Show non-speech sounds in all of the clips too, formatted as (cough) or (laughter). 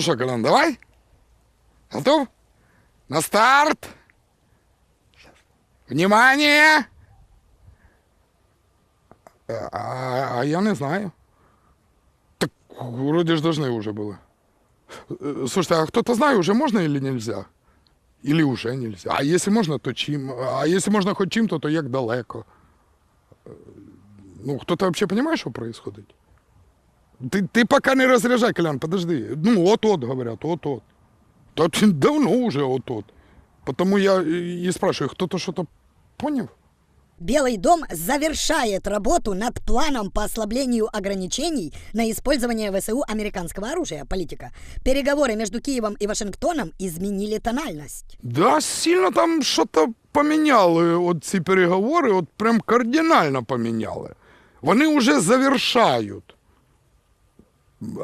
Ну що, Колян, давай? Готов? На старт! Внимание! А, а я не знаю. Так вроде ж должны уже было. Э, Слушайте, а кто-то знает, уже можно или нельзя? Или уже нельзя? А если можно, то чим? А если можно хоть чим-то, то як далеко? Э, Ну, кто-то вообще понимает, что происходит? Ты, ты пока не разряжай, Колян, подожди. Ну, вот-вот, говорят, вот-вот. Да ты давно уже вот-вот. Потому я и и спрашиваю, кто-то что-то понял? Белый дом завершает работу над планом по ослаблению ограничений на использование ВСУ американского оружия, политика. Переговоры между Киевом и Вашингтоном изменили тональность. Да, сильно там що-то поміняли от ці переговори, от прям кардинально поміняли. Вони вже завершають.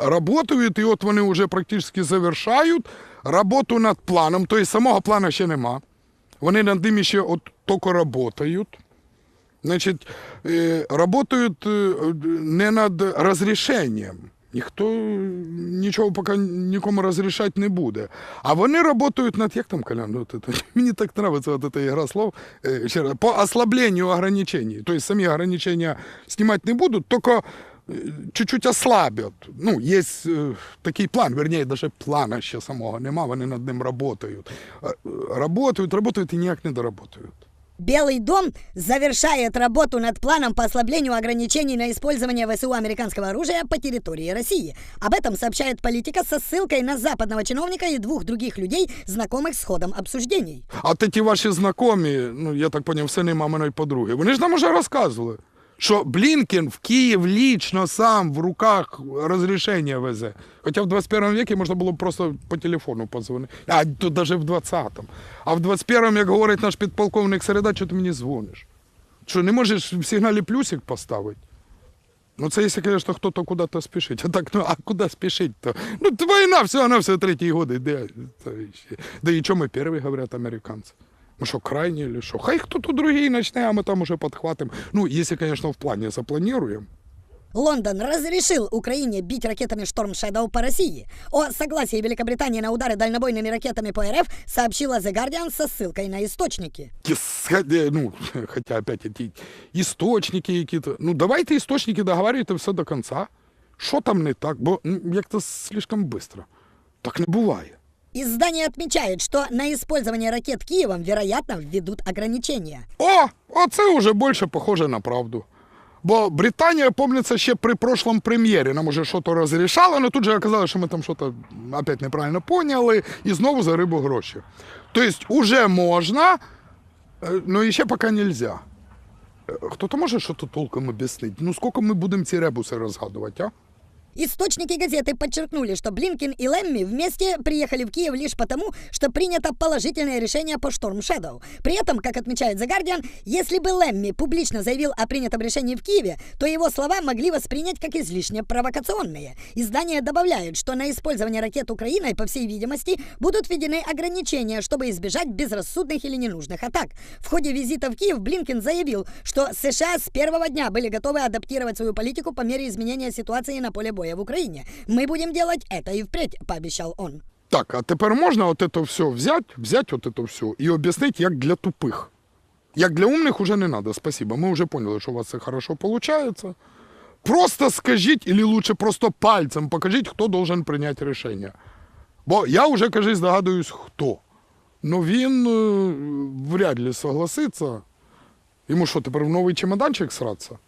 Работають, і от вони вже практично завершають роботу над планом. Тобто самого плану ще нема. Вони над ним ще от тільки працюють. Значить, е, работають е, не над розрішенням. Ніхто нічого поки нікому розрішати не буде. А вони працюють над, як там, Колян, это, (laughs) мені так подобається от эта ігра слов, раз, по ослабленню ограничений. Тобто самі ограничення знімати не будуть, тільки чуть-чуть ослабят. Ну, є е, такий план, вернее, даже плана ще самого нема, вони над ним працюють. Е, Работають, працюють і ніяк не доработають. Белый дом завершает работу над планом по ослаблению ограничений на использование ВСУ американского оружия по территории России. Об этом сообщает политика со ссылкой на западного чиновника и двух других людей, знакомых с ходом обсуждений. А от ті ваші знайомі, ну я так поняв, сини маминої подруги, вони ж нам уже розказували, Що Блінкен в Київ лічно сам в руках розрішення везе. Хоча в 21 веке можна було просто по телефону подзвонити. А тут навіть в 20-му. А в 21-му, як говорить наш підполковник Середа, що ти мені дзвониш? Що, не можеш в сигналі плюсик поставити? Ну, це якщо, звісно, хтось куди-то спішить. А так, ну а куди спішить-то? Ну, війна всього на все третій годи. Де. Да і чому перші, говорять американці? Ну що, крайні или що? Хай хто-то другий почне, а ми там уже підхватимо. Ну, якщо, звісно, в плані заплануємо. Лондон разрешил Украине бить ракетами Storm Shadow по России. О согласии Великобритании на удары дальнобойными ракетами по РФ сообщила The Guardian со ссылкой на источники. Ес- хотя, Ну, (laughs) хотя опять эти істочники які-то. Ну, давайте істочники договорюйте все до кінця. Що там не так? Бо ну, як-то слишком швидко. Так не буває. Издание отмечает, что на использование ракет Киевом, вероятно, введут ограничения. О, оце вже більше похоже на правду. Бо Британія, помниться, ще при прошлом прем'єрі нам уже щось розрішала, але тут же оказалось, що ми там щось опять неправильно поняли, і знову за рибу гроші. Тобто, уже можна, е, ну ще поки нельзя. Е, Хто-то може щось толком об'яснити? Ну, скільки ми будемо ці ребуси розгадувати, а? Источники газеты подчеркнули, что Блинкин и Лемми вместе приехали в Киев лишь потому, что принято положительное решение по Шторм Shadow. При этом, как отмечает The Guardian, если бы Лемми публично заявил о принятом решении в Киеве, то его слова могли воспринять как излишне провокационные. Издание добавляет, что на использование ракет Украиной, по всей видимости, будут введены ограничения, чтобы избежать безрассудных или ненужных атак. В ходе визита в Киев Блинкин заявил, что США с первого дня были готовы адаптировать свою политику по мере изменения ситуации на поле боя в Украине. Мы будем делать это и впредь, пообещал он. Так, а тепер можна от це все взяти, взяти от це все і об'яснити, як для тупих. Як для умних уже не треба, спасибо. Ми вже поняли, що у вас це хорошо виходить. Просто скажіть, або лучше просто пальцем покажіть, хто должен прийняти рішення. Бо я вже, кажись, здогадуюсь, хто. Ну він е, вряд ли согласиться. Йому що, тепер в новий чемоданчик сратися?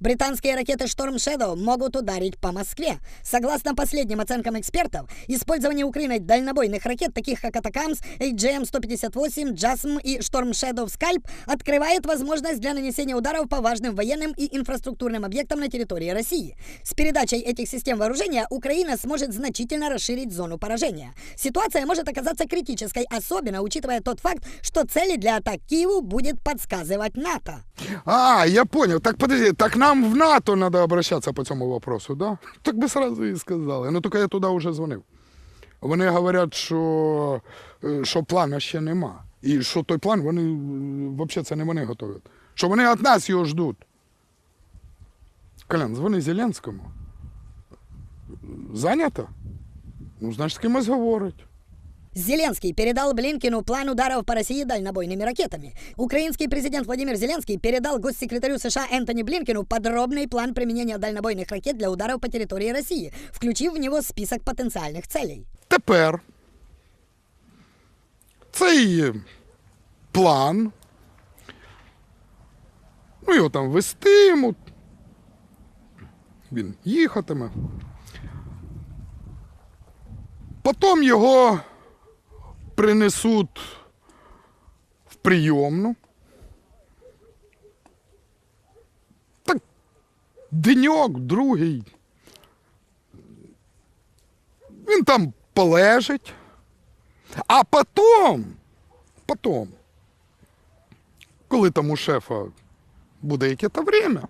Британские ракеты Storm Shadow могут ударить по Москве. Согласно последним оценкам экспертов, использование Украиной дальнобойных ракет, таких как Атакамс, AGM-158, JASM и Storm Shadow Scalp, открывает возможность для нанесения ударов по важным военным и инфраструктурным объектам на территории России. С передачей этих систем вооружения Украина сможет значительно расширить зону поражения. Ситуация может оказаться критической, особенно учитывая тот факт, что цели для атак Киеву будет подсказывать НАТО. А, я понял. Так подожди, так нам в НАТО надо обращаться по цьому вопросу, да? (laughs) Так би сразу і сказали. Ну тільки я туди вже дзвонив. Вони говорять, що, е, що плану ще нема. І що той план, вони взагалі це не вони готують. Що вони від нас його ждуть. Колян, дзвони Зеленському. Зайнято? Ну, значить, з кимось говорить. Зеленский передал Блинкину план ударов по России дальнобойными ракетами. Украинский президент Владимир Зеленский передал госсекретарю США Энтони Блинкину подробный план применения дальнобойных ракет для ударов по территории России, включив в него список потенциальных целей. Тепер цей план, ну його там вестимуть, він їхатиме. Потім його принесуть в прийомну. Так деньок, другий. Він там полежить. А потім, потім, коли там у шефа буде яке-то время,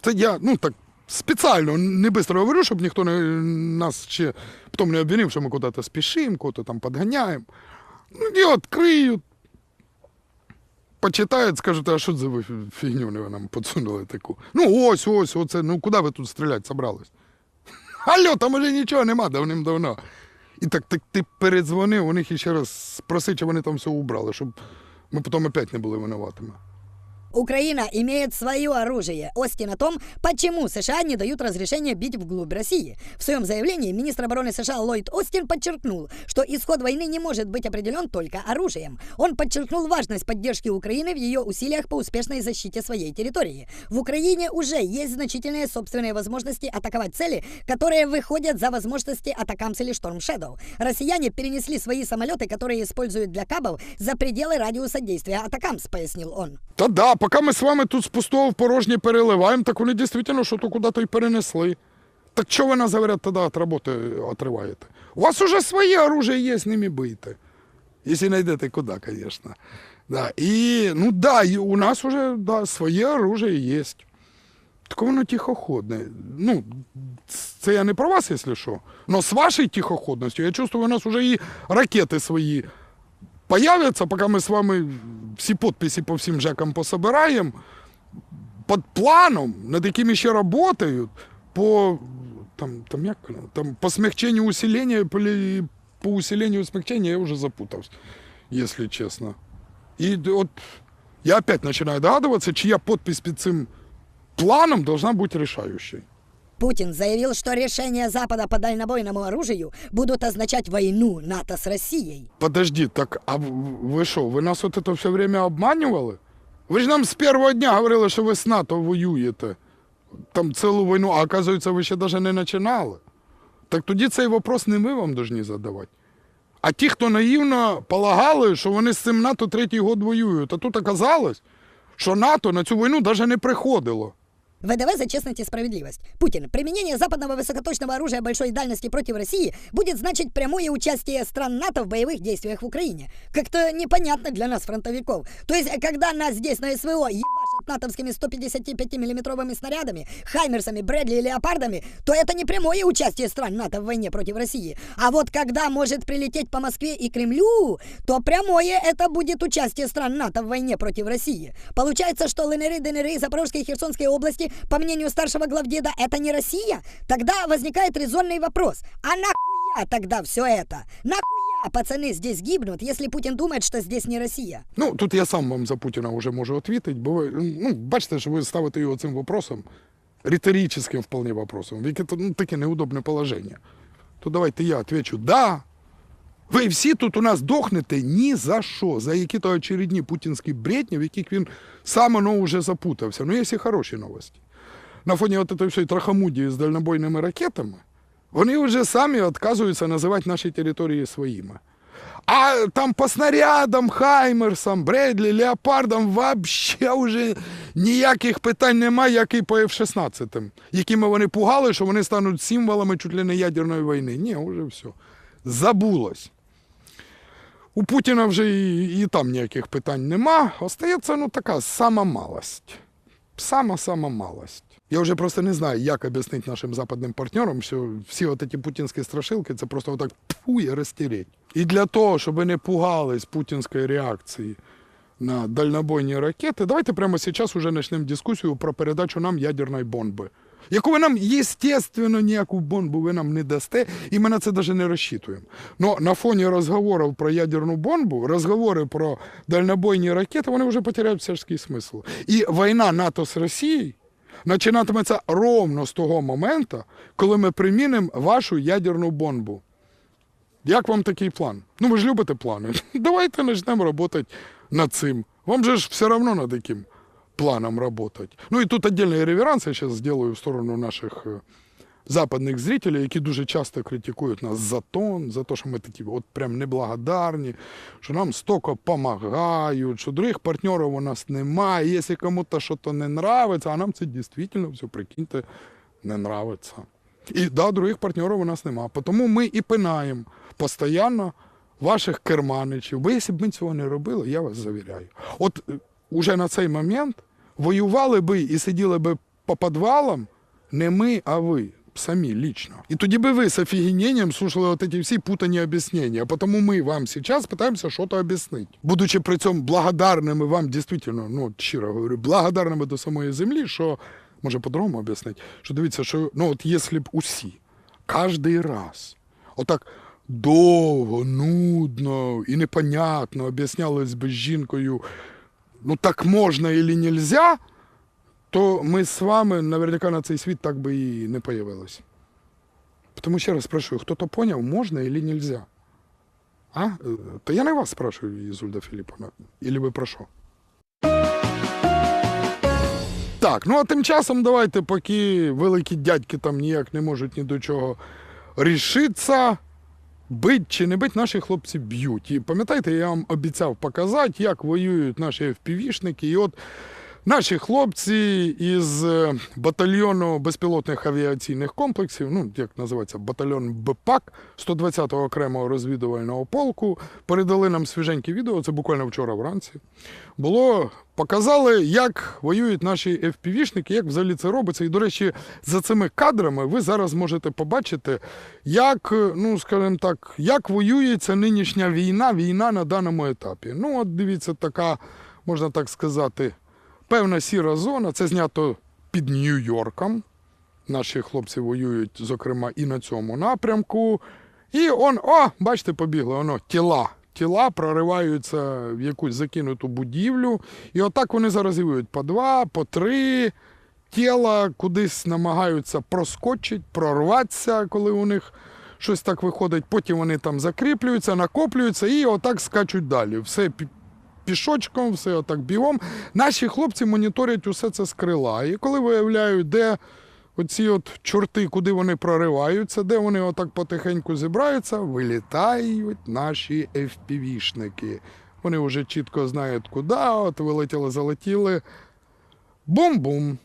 це я, ну так, спеціально не быстро говорю, щоб ніхто не, нас ще потім не обвинив, що ми куди-то спішимо, куди-то там підганяємо. Ну, і відкриють, почитають, скажуть, а що це ви фігню ви нам подсунули таку? Ну ось, ось, оце, ну куди ви тут стріляти собрались? (laughs) Алло, там уже нічого нема давним-давно. І так, так ти передзвонив у них і ще раз спроси, чи вони там все убрали, щоб ми потім опять не були винуватими. Украина имеет свое оружие. Остин о том, почему США не дают разрешения бить вглубь России. В своем заявлении министр обороны США Ллойд Остин подчеркнул, что исход войны не может быть определен только оружием. Он подчеркнул важность поддержки Украины в ее усилиях по успешной защите своей территории. В Украине уже есть значительные собственные возможности атаковать цели, которые выходят за возможности атакамс или Шторм Shadow. Россияне перенесли свои самолеты, которые используют для кабов, за пределы радиуса действия атакамс, пояснил он. Та да, поки ми з вами тут з пустого в порожнє переливаємо, так вони дійсно що то куди-то й перенесли. Так що ви нас, говорять, тоді від роботи отриваєте? У вас уже своє оружие є, з ними бийте. Якщо знайдете куди, звісно. Да. І, ну да, у нас уже да, своє оружие є. Так воно тихоходне. Ну, це я не про вас, якщо що. Но з вашою тихоходністю, я чувствую, у нас вже і ракети свої появятся, пока мы с вами всі подписи по всім ЖЕКам пособираємо, під планом, над яким ще працюють, по, там, там, як, там, по смягчению усиления, по, по усилению смягчения я уже запутався, если честно. І от я опять начинаю догадуватися, чия подпись під цим планом должна бути решающей. Путин заявил, что решения Запада по дальнобойному оружию будут означать войну НАТО с Россией. Подожди, так а в- ви що, ви нас от це все время обманювали? Ви ж нам з першого дня говорили, що ви з НАТО воюєте. Там цілу війну, а оказується, ви ще навіть не починали. Так тоді цей вопрос не ми вам повинні задавати. А ті, хто наївно полагали, що вони з цим НАТО третій год воюють. А тут оказалось, що НАТО на цю війну навіть не приходило. ВДВ за честность и справедливость. Путин. Применение западного высокоточного оружия большой дальности против России будет значить прямое участие стран НАТО в боевых действиях в Украине. Как-то непонятно для нас, фронтовиков. То есть, когда нас здесь на СВО ебашат натовскими 155-миллиметровыми снарядами, хаймерсами, Брэдли и Леопардами, то это не прямое участие стран НАТО в войне против России. А вот когда может прилететь по Москве и Кремлю, то прямое это будет участие стран НАТО в войне против России. Получается, что ЛНР, ДНР и Запорожской и Херсонской области, по мнению старшего главдеда, это не Россия? Тогда возникает резонный вопрос. А нахуя тогда все это? Нахуя пацаны здесь гибнут, если Путин думает, что здесь не Россия? Ну, тут я сам вам за Путіна вже можу відповідати, бо ви, ну, бачите, що ви ставите його цим вопросом, риторическим вполне вопросом, в яке ну, таке неудобне положення. То давайте я отвечу «да». Ви всі тут у нас дохнете ні за що, за які-то очередні путінські бредні, в яких він сам воно вже запутався. Ну, є і хороші новості. На фоні от цієї всієї трахамудії з дальнобойними ракетами, вони вже самі відказуються називати наші території своїми. А там по снарядам, Хаймерсам, Бредлі, Леопардам вообще вже ніяких питань немає, як і по F-16, якими вони пугали, що вони стануть символами чуть ли не ядерної війни. Ні, вже все. Забулось. У Путіна вже і, і там ніяких питань нема. Остається ну така сама малость. Сама-сама малость. Я вже просто не знаю, як об'яснити нашим западним партнерам, що всі от ці путінські страшилки це просто отак пфу і розтереть. І для того, щоб не пугались путінської реакції на дальнобойні ракети, давайте прямо зараз уже почнемо дискусію про передачу нам ядерної бомби. Яку ви нам, естественно, ніяку бомбу ви нам не дасте, і ми на це навіть не розчитуємо. Но на фоні розговорів про ядерну бомбу, розговори про дальнобойні ракети, вони вже потеряють всякий смисл. І війна НАТО з Росією починатиметься ровно з того моменту, коли ми примінимо вашу ядерну бомбу. Як вам такий план? Ну ви ж любите плани. (laughs) Давайте почнемо працювати над цим. Вам же ж все одно над яким планом работать. Ну і тут отдельный реверанс я сейчас сделаю в сторону наших е, западних зрителей, які дуже часто критикують нас за тон, за те, що ми такі от прям неблагодарні, що нам стільки допомагають, що других партнерів у нас немає. Якщо комусь щось не нравиться, а нам це дійсно все, прикиньте, не нравиться. І да, других партнерів у нас немає. Тому ми і пинаємо постійно ваших керманичів. Бо якщо б ми цього не робили, я вас завіряю. От е, уже на цей момент воювали би і сиділи би по підвалам не ми, а ви. Самі лично. І тоді би ви з офігенением слушали вот эти всі путані об'яснення. Тому ми вам зараз питаємося щось об'яснити. Будучи при цьому благодарними вам, дійсно, ну, щиро говорю, благодарними до самої землі, що, може, по-другому об'яснити, що дивіться, що ну, от якщо б усі, кожний раз, отак довго, нудно і непонятно об'яснялись би з жінкою, ну так можна і нельзя, то ми з вами наверняка на цей світ так би і не появились. Тому ще раз спрашиваю, хто-то поняв, можна или нельзя? А? Та я не вас спрашиваю, Ізульда Філіповна. Или ви про що? Так, ну а тим часом давайте, поки великі дядьки там ніяк не можуть ні до чого рішитися, бить чи не бить, наші хлопці б'ють. І пам'ятаєте, я вам обіцяв показати, як воюють наші FPV-шники. І от Наші хлопці із е, батальйону безпілотних авіаційних комплексів, ну як називається батальйон БПАК 120-го окремого розвідувального полку, передали нам свіженьке відео. Це буквально вчора вранці. Було показали, як воюють наші FPV-шники, як взагалі це робиться. І, до речі, за цими кадрами ви зараз можете побачити, як, е, ну скажімо так, як воюється нинішня війна, війна на даному етапі. Ну, от дивіться, така, можна так сказати. Певна сіра зона, це знято під Нью-Йорком. Наші хлопці воюють, зокрема, і на цьому напрямку. І он, о, бачите, побігли, воно, тіла. Тіла прориваються в якусь закинуту будівлю. І отак вони зараз воюють по два, по три. Тіла кудись намагаються проскочити, прорватися, коли у них щось так виходить. Потім вони там закріплюються, накоплюються і отак скачуть далі. Все пішочком, все отак бігом. Наші хлопці моніторять усе це з крила. І коли виявляють, де оці от чорти, куди вони прориваються, де вони отак потихеньку зібраються, вилітають наші FPV-шники. Вони вже чітко знають, куди, от вилетіли, залетіли. Бум-бум.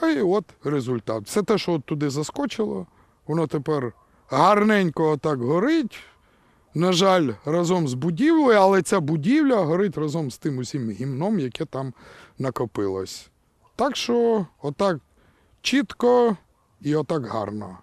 А і от результат. Все те, що от туди заскочило, воно тепер гарненько отак горить. На жаль, разом з будівлею, але ця будівля горить разом з тим усім гімном, яке там накопилось. Так що, отак чітко і отак гарно.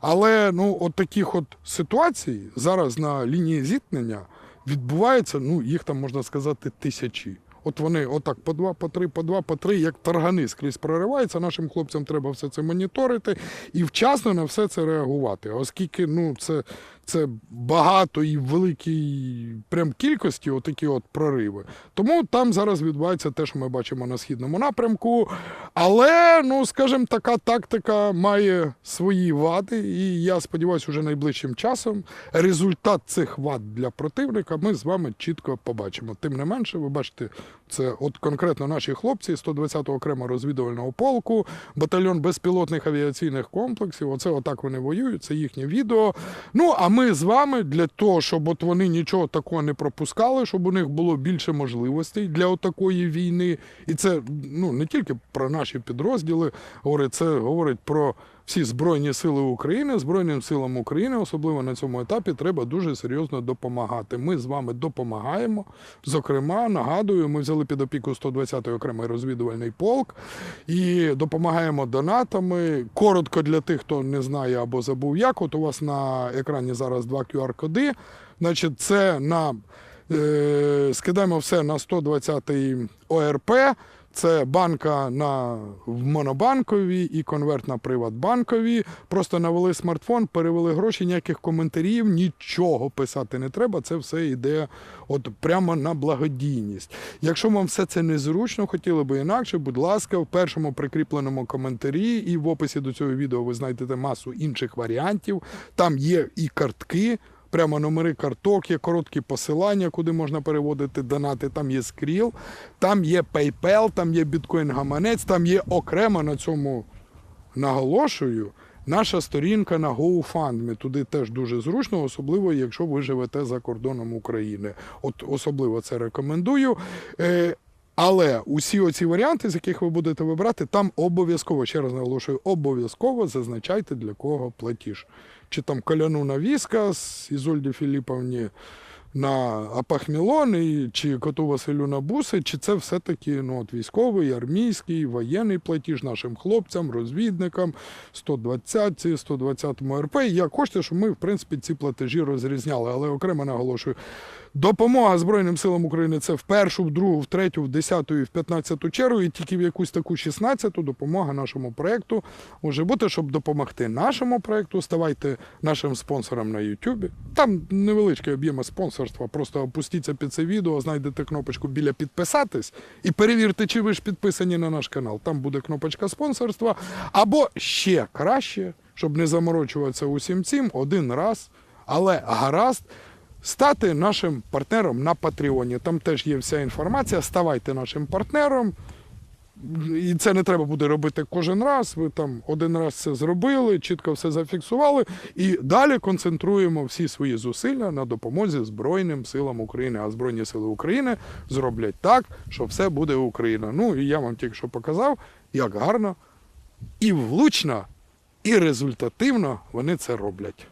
Але ну, от таких от ситуацій зараз на лінії зіткнення відбувається, ну, їх там можна сказати, тисячі. От вони отак по два, по три, по два, по три, як таргани скрізь прориваються. Нашим хлопцям треба все це моніторити і вчасно на все це реагувати. Оскільки ну, це, це багато і великій прям кількості отакі от прориви. Тому там зараз відбувається те, що ми бачимо на східному напрямку. Але, ну, скажімо, така тактика має свої вади, і я сподіваюся, уже найближчим часом результат цих вад для противника ми з вами чітко побачимо. Тим не менше, ви бачите, це от конкретно наші хлопці 120-го окремо розвідувального полку, батальйон безпілотних авіаційних комплексів. Оце отак вони воюють, це їхнє відео. Ну а ми з вами для того, щоб от вони нічого такого не пропускали, щоб у них було більше можливостей для отакої війни. І це ну не тільки про наші підрозділи говорить, це говорить про всі Збройні Сили України, Збройним силам України, особливо на цьому етапі, треба дуже серйозно допомагати. Ми з вами допомагаємо. Зокрема, нагадую, ми взяли під опіку 120-й окремий розвідувальний полк і допомагаємо донатами. Коротко для тих, хто не знає або забув як. От у вас на екрані зараз два QR-коди. Значить, це на е, скидаємо все на 120-й ОРП. Це банка на монобанковій і конверт на приватбанковій. Просто навели смартфон, перевели гроші, ніяких коментарів, нічого писати не треба. Це все йде от прямо на благодійність. Якщо вам все це незручно, хотіли би інакше, будь ласка, в першому прикріпленому коментарі і в описі до цього відео ви знайдете масу інших варіантів. Там є і картки. Прямо номери карток, є короткі посилання, куди можна переводити донати. Там є скріл, там є PayPal, там є біткоін-гаманець, там є окремо на цьому наголошую. Наша сторінка на GoFundMe. Туди теж дуже зручно, особливо якщо ви живете за кордоном України. От особливо це рекомендую. Е, але усі оці варіанти, з яких ви будете вибирати, там обов'язково, ще раз наголошую, обов'язково зазначайте для кого платіж. Чи там коляну на Віскас, Ізольді Філіповні на Апахмілон, чи коту Василю на буси, чи це все-таки ну, от, військовий, армійський, воєнний платіж нашим хлопцям, розвідникам, 120, 120 РП. Як хочете, щоб ми, в принципі, ці платежі розрізняли, але окремо наголошую. Допомога Збройним силам України це в першу, в другу, в третю, в десяту і в п'ятнадцяту чергу, і тільки в якусь таку шістнадцяту допомога нашому проєкту може бути, щоб допомогти нашому проєкту. Ставайте нашим спонсором на YouTube. Там невеличкі об'єми спонсорства. Просто опустіться під це відео, знайдете кнопочку біля підписатись і перевірте, чи ви ж підписані на наш канал. Там буде кнопочка спонсорства. Або ще краще, щоб не заморочуватися усім цим один раз, але гаразд. Стати нашим партнером на Патреоні. Там теж є вся інформація. Ставайте нашим партнером. І це не треба буде робити кожен раз. Ви там один раз це зробили, чітко все зафіксували. І далі концентруємо всі свої зусилля на допомозі Збройним силам України. А Збройні сили України зроблять так, що все буде Україна. Ну і я вам тільки що показав, як гарно і влучно, і результативно вони це роблять.